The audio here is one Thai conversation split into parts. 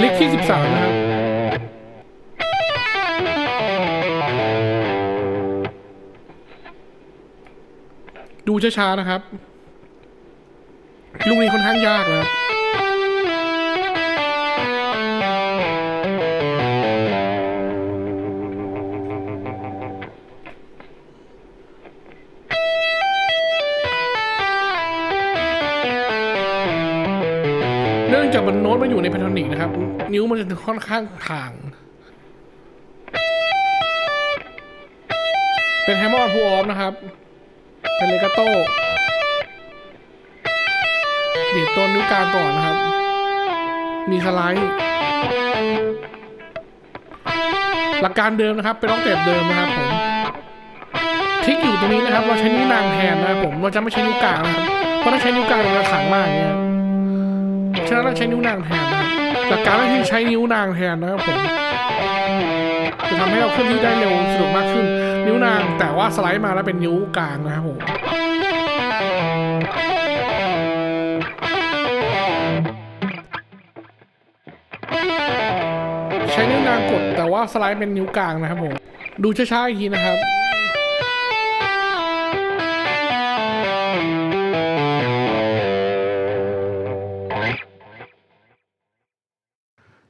เลขที่สิบสามนะครับดูช้าๆนะครับ ลูกนี้ค่อนข้างยากนะครับ เนื่องจากมันโน้ตมันอยู่ในแพทานิกนะครับ นิ้วมันจะค่อนข้างถ่าง เป็นแฮมมอนพูออฟนะครับ เป็นเลกาโต้ดีดตัวนิ้วกลางก่อนนะครับ มีสไลด์หลักการเดิมนะครับ เป็นล็อกเต็ปเดิมนะครับผม ทิกอยู่ตรงนี้นะครับ เราใช้นิ้วนางแทนนะครับผม เราจะไม่ใช้นิ้วกลางนะครับ เพราะถ้าใช้นิ้วกลางมันจะขังมากเงี้ย ฉะนั้นเราใช้นิ้วนางแทนนะครับหลักการก็คือใช้นิ้วนางแทนนะครับผมจะทำให้เราเคลื่อนที่ได้เร็วสะดวกมากขึ้น นิ้วนางแต่ว่าสไลด์มาแล้วเป็นนิ้วกลางนะครับผมใช้นิ้วนางกดแต่ว่าสไลด์เป็นนิ้วกลางนะครับผมดูช้าๆอีกทีนะครับ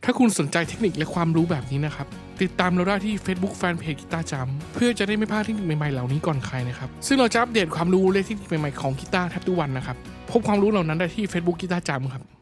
ถ้าคุณสนใจเทคนิคและความรู้แบบนี้นะครับ ติดตามเราได้ที่ Facebook Fanpage กีตาร์จัมเพื่อจะได้ไม่พลาดเทคนิคใหม่ๆเหล่านี้ก่อนใครนะครับ ซึ่งเราจะอัปเดตความรู้และเทคนิคใหม่ๆของกีตาร์แทบทุกวันนะครับ พบความรู้เหล่านั้นได้ที่ Facebook กีตาร์จัมครับ